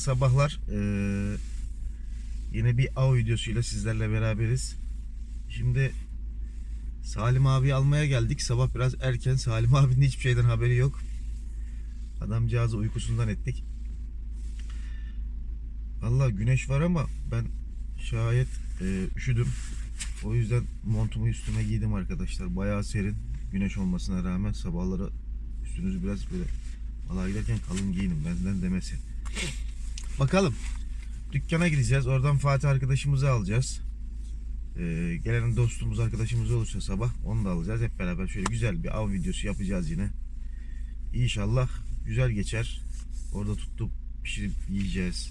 Hayırlı sabahlar. Ee, yine bir av videosuyla sizlerle beraberiz. Şimdi Salim abi almaya geldik. Sabah biraz erken. Salim abinin hiçbir şeyden haberi yok. Adamcağızı uykusundan ettik. Valla güneş var ama ben şayet e, üşüdüm. O yüzden montumu üstüme giydim arkadaşlar. Bayağı serin. Güneş olmasına rağmen sabahları üstünüzü biraz böyle Valla giderken kalın giyinin benden demesi. Bakalım. Dükkana gideceğiz. Oradan Fatih arkadaşımızı alacağız. Ee, gelen dostumuz arkadaşımız olursa sabah onu da alacağız. Hep beraber şöyle güzel bir av videosu yapacağız yine. İnşallah güzel geçer. Orada tutup pişirip yiyeceğiz.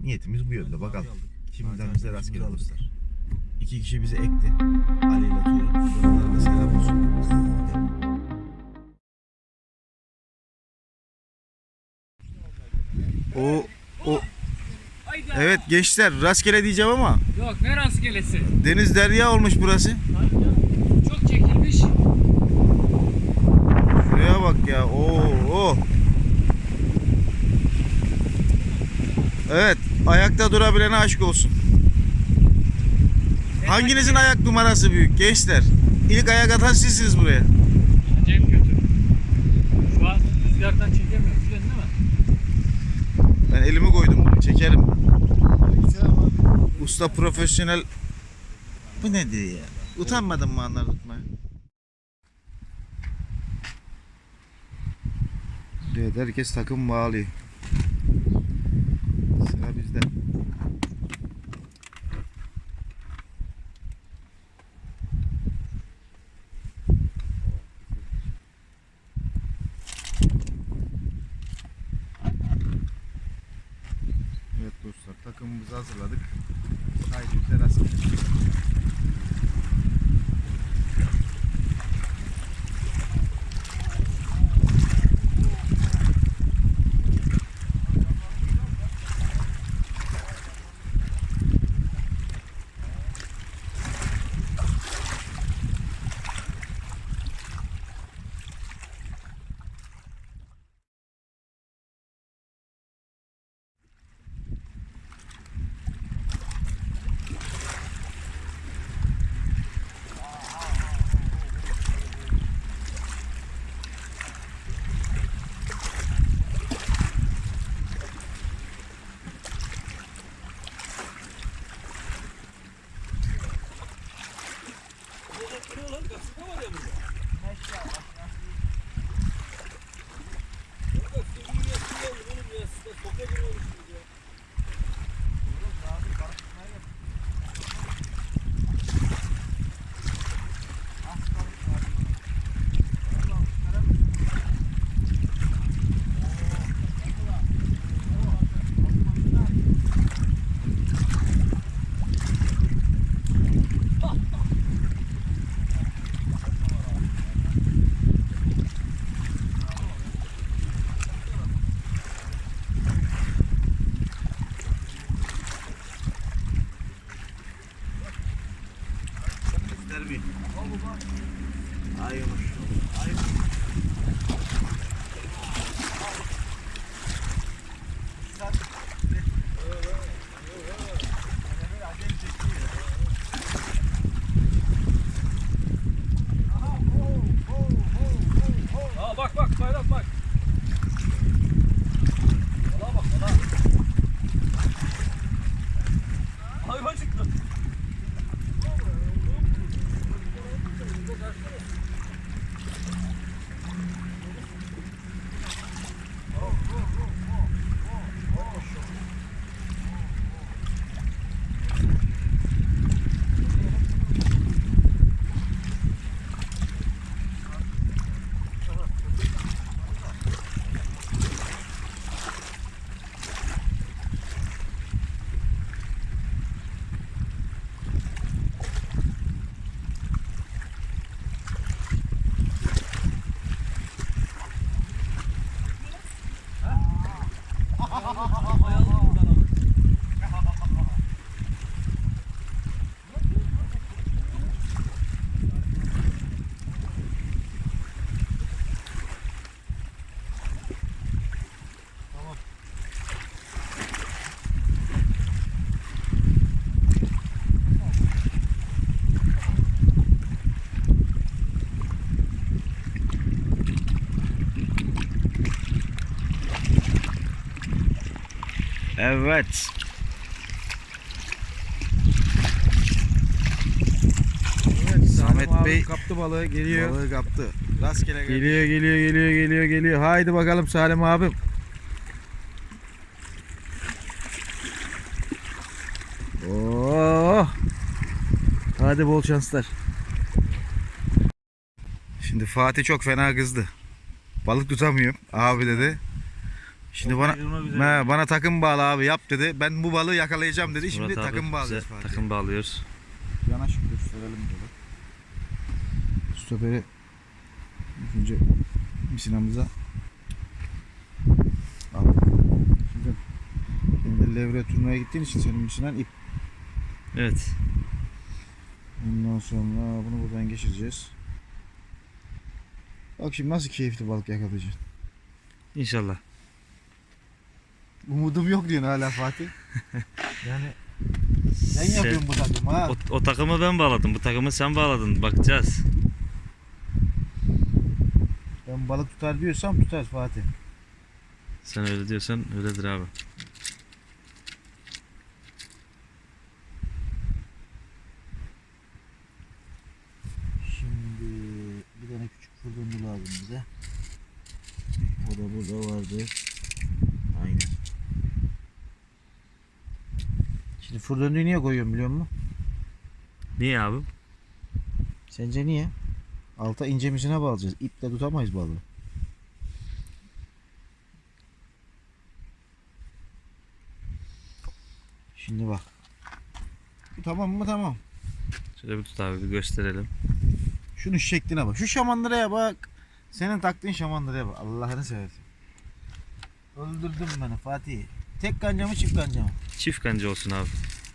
Niyetimiz bu yönde bakalım. Şimdiden bize rastgele dostlar. İki kişi bizi ekti. Ali ile Tuğrul. Onlara da selam olsun. Gençler rastgele diyeceğim ama Yok ne rastgelesi. deniz derya olmuş burası. Çok çekilmiş. Şuraya bak ya. Oo, oo. Evet, ayakta durabilene aşk olsun. Hanginizin ayak numarası büyük gençler? İlk ayak atan sizsiniz buraya. Acayip kötü. Şu an rüzgardan çekemiyorum biliyorsun değil mi? Ben elimi koydum. Çekerim. Usta profesyonel. Bu nedir ya? Utanmadın mı anlar tutmaya? Evet herkes takım bağlıyor. Takımımızı hazırladık. Haydi bize rast Evet. Evet, Samet Samet Bey- Bey kaptı balığı geliyor. Balığı kaptı. Rastgele geldi. Geliyor geliyor geliyor geliyor geliyor. Haydi bakalım Salim abim. Oh. Hadi bol şanslar. Şimdi Fatih çok fena kızdı. Balık tutamıyorum abi dedi. Şimdi bana Me- bana takım bağla abi yap dedi. Ben bu balığı yakalayacağım dedi. Şimdi Murat abi takım bize bağlıyoruz Fatih. Takım bağlıyoruz. Yanaşık gösterelim böyle. Stoperi önce misinamıza al. Şimdi kendi levre turnuvaya gittiğin için senin misinan ip. Evet. Ondan sonra bunu buradan geçireceğiz. Bak şimdi nasıl keyifli balık yakalayacaksın. İnşallah. Umudum yok diyorsun hala Fatih. yani sen Sen- yapıyorsun bu takımı ha. O, o takımı ben bağladım. Bu takımı sen bağladın. Bakacağız. Ben balık tutar diyorsam tutar Fatih. Sen öyle diyorsan öyledir abi. Şimdi bir tane küçük fırıncı lazım bize. O da burada vardı. Aynen. Şimdi fırıncıyı niye koyuyorum biliyor musun? Niye abi? Sence niye? Alta ince misine bağlayacağız. İple tutamayız balığı. Şimdi bak. Bu tamam mı? Tamam. Şöyle bir tut abi bir gösterelim. Şunun şekline bak. Şu şamandıraya bak. Senin taktığın şamandıraya bak. Allah'ını seversen. Öldürdün beni Fatih. Tek kanca mı çift kanca mı? Çift kanca olsun abi.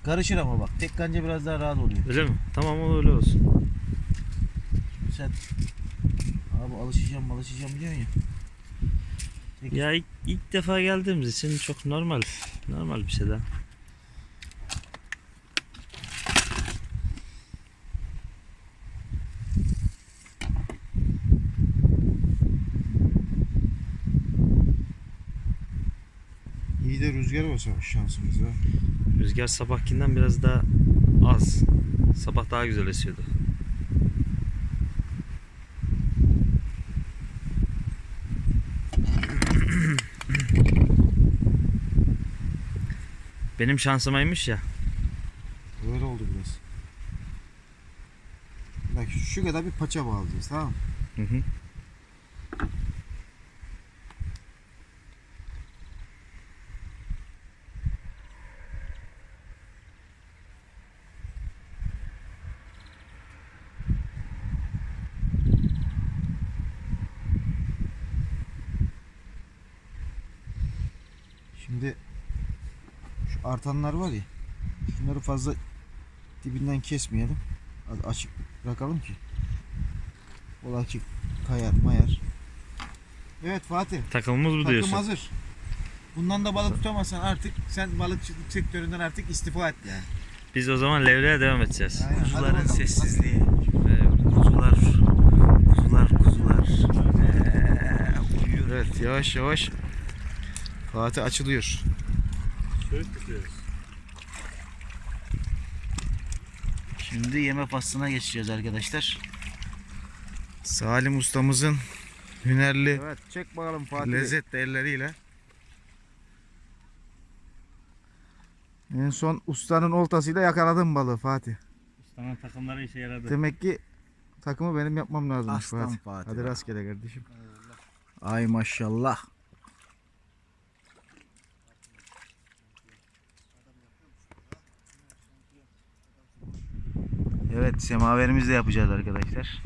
Karışır ama bak. Tek kanca biraz daha rahat oluyor. Öyle mi? Tamam o öyle olsun. Sen abi alışacağım alışacağım diyorsun ya. Tek- Ya ilk, ilk defa geldiğimiz için çok normal. Normal bir şey daha. İyi de rüzgar var. Rüzgar sabahkinden biraz daha az. Sabah daha güzel esiyordu. Benim şansımaymış ya. Öyle oldu biraz. Bak şu- şu kadar bir paça bağlayacağız tamam mı? Hı hı. Şimdi şu artanlar var ya şunları fazla dibinden kesmeyelim. Açık bırakalım ki. O açık kayar mayar. Evet Fatih. Takımımız bu Takım diyorsun. hazır. Bundan da balık tutamazsan artık sen balıkçılık sektöründen artık istifa et yani. Biz o zaman levreye devam edeceğiz. Aynen, Kuzuların sessizliği. Ee, Kuzular. Kuzular kuzular. Ee, uyuyor. Evet yavaş yavaş Fatih açılıyor. Şimdi yeme faslına geçeceğiz arkadaşlar. Salim ustamızın hünerli Evet çek bakalım Fatih. lezzetli elleriyle. En son ustanın oltasıyla yakaladım balığı Fatih. Ustanın takımları işe yaradı. Demek ki takımı benim yapmam lazım Aslan Fatih. Fatih. Hadi rastgele kardeşim. Ay maşallah. Evet semaverimizi de yapacağız arkadaşlar.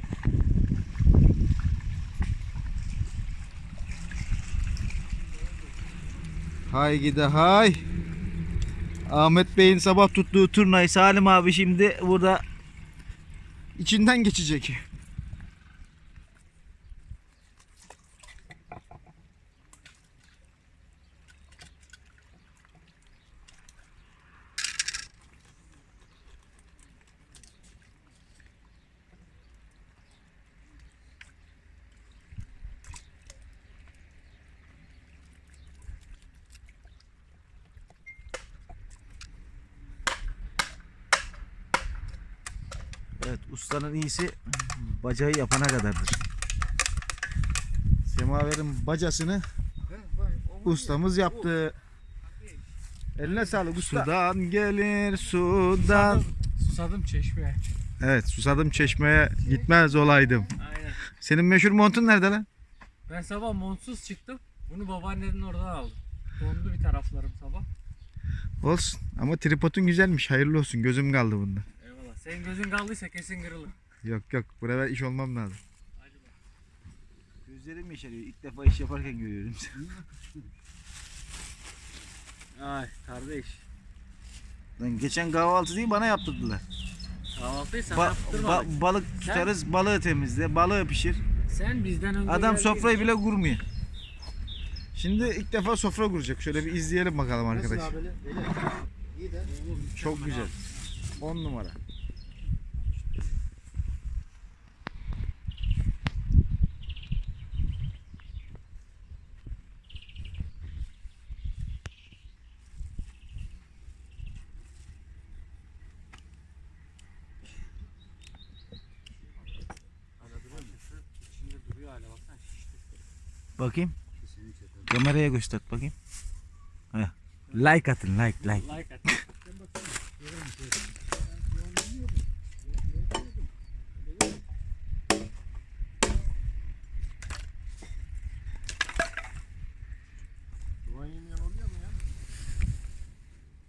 Hay gide hay. Ahmet Bey'in sabah tuttuğu turnayı Salim abi şimdi burada içinden geçecek. Ustanın iyisi bacağı yapana kadardır. Semaver'in bacasını ustamız yaptı. Eline sağlık usta. Sudan gelir sudan. Susadım çeşmeye. Evet susadım çeşmeye gitmez olaydım. Aynen. Senin meşhur montun nerede lan? Ben sabah montsuz çıktım. Bunu babaannenin oradan aldım. Dondu bir taraflarım sabah. Olsun ama tripodun güzelmiş hayırlı olsun gözüm kaldı bunda. Senin gözün kaldıysa kesin kırılır. Yok yok burada iş olmam lazım. Hadi bak. Gözlerim yaşarıyor ilk defa iş yaparken görüyorum Ay kardeş. Lan geçen kahvaltıyı bana yaptırdılar. Kahvaltıyı sana Ba- ba- balık tutarız balığı temizle balığı pişir. Sen bizden önce Adam geldiğin sofrayı için- bile kurmuyor. Şimdi ilk defa sofra kuracak. Şöyle bir izleyelim bakalım arkadaş. Çok güzel. 10 numara. Bakayım. Kameraya göster bakayım. Heh. Like atın like like. Like atın.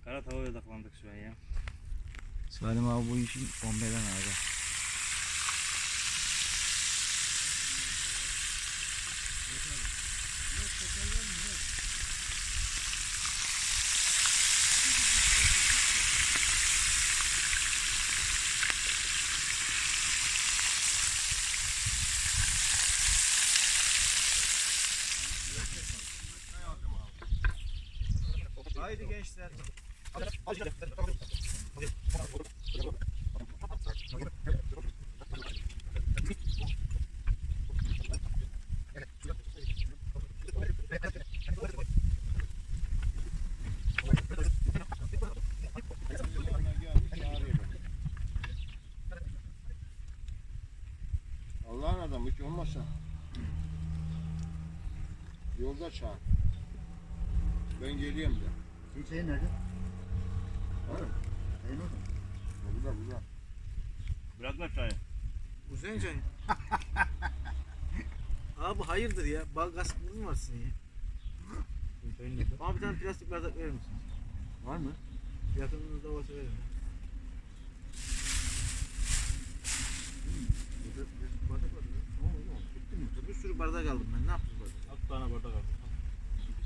Kara tavaya odaklandık şu an ya. Salim abi bu işin 15 Allah'ın adamı hiç olmazsa. Yolda çağır. Ben geliyorum de. Hüseyin nerede? Var mı? Hüseyin orada. Burada burada. Bırakma çayı. Hüseyin Can. Abi hayırdır ya? Bal gaspınız mı var sizin ya? Bana bir tane plastik bardak verir misiniz? Var mı? Yakınınızda varsa verin. Burada bir? Bir sürü bardak aldım ben. Ne yaptınız bardak? Altı tane bardak al.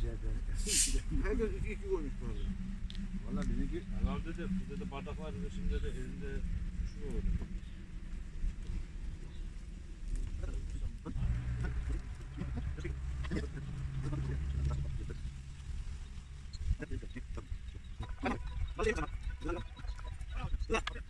Güzel böyle. Herkes iki iki koymuş bardağı. Valla beni gir. Yani dedi, bu dedi bardaklar dedi şimdi dedi elinde şu olur. Korkuyorum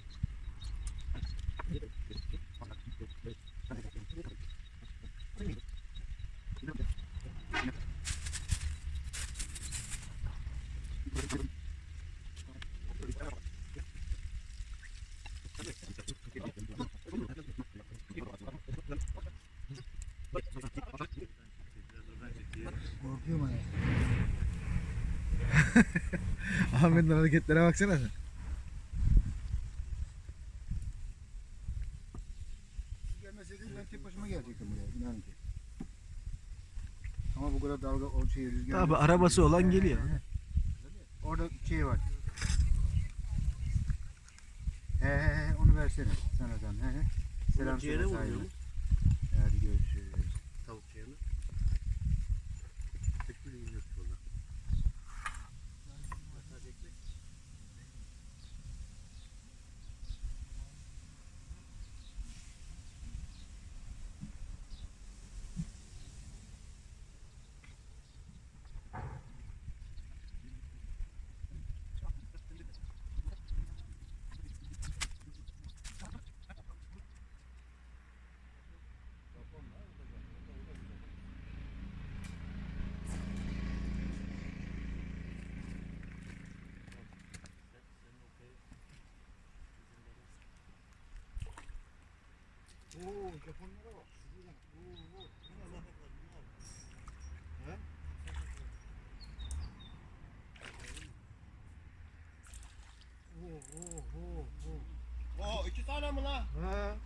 Ahmet'in hareketlere baksana sen. Siz gelmeseydiniz ben tek başıma gelecektim buraya. Ki. Ama bu kadar dalga o şey rüzgar. Tabi arabası olan geliyor. Orada şey var. He he he onu versene sana da. He he. Selam söyle sahibine. Oo Japonlara bak. Oo, oo. Bu ne lan? He? Oo, oo, oo, oo. Oo iki tane mi lan? Ha,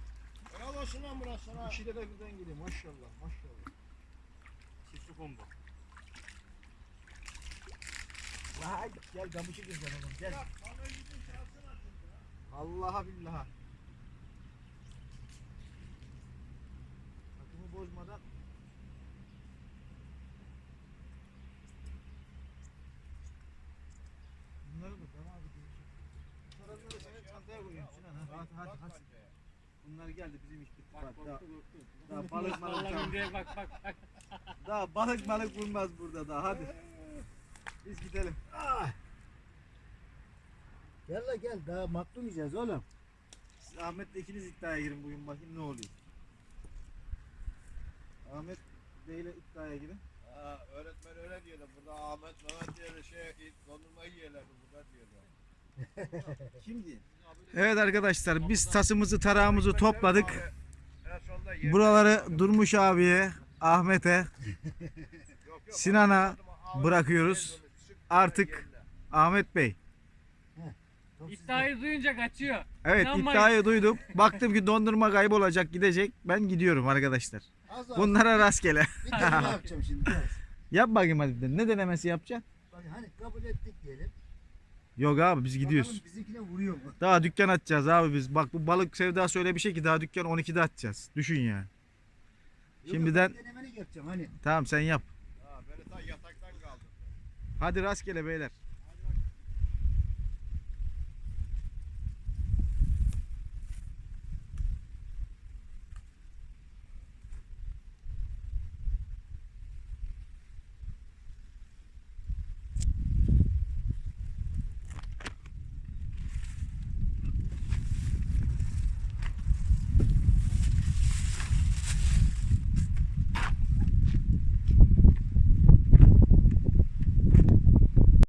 Helal olsun lan burası sana. iki de birden gidiyor maşallah maşallah. Çiftli kombo. Vay gel gamışı gezen oğlum gel. Allah'a billaha. Takımı bozmadan Bunları da tamam abi. Bunları senin çantaya koyuyorum Sinan ha. Hadi hadi hadi. Bunlar geldi bizim iş bitti. Bak, daha, daha balık malık diye bak bak bak. Daha balık malık bulmaz burada daha hadi. Biz gidelim. Gel la gel daha maklum yiyeceğiz oğlum. Siz Ahmet'le ikiniz iddiaya girin bugün bakayım ne oluyor. Ahmet Bey'le iddiaya girin. Ha, öğretmen öyle diyordu. Burada Ahmet Mehmet diye bir şey dondurma yiyorlardı burada diyorlar. Kim diye? Evet arkadaşlar biz tasımızı tarağımızı topladık. Buraları Durmuş abiye, Ahmet'e, Sinan'a bırakıyoruz. Artık. Ahmet Bey. İddiayı duyunca kaçıyor. Evet İnanmayın. iddiayı duydum. Baktım ki dondurma kaybolacak gidecek. Ben gidiyorum arkadaşlar. Az. Bunlara rastgele. Bir deneme yapacağım şimdi biraz. Yap bakayım hadi. bir de. Ne denemesi yapacaksın? Bak hani kabul ettik diyelim. Yok abi biz gidiyoruz. Bakalım bizimkine vuruyor mu? Daha dükkan açacağız abi biz. Bak bu balık sevdası öyle bir şey ki daha dükkan 12'de açacağız. Düşün yani. Yok, Şimdiden- yok, ben denemeni yapacağım hani. Tamam sen yap. Ha, beni ta yataktan kaldı. Hadi rastgele beyler.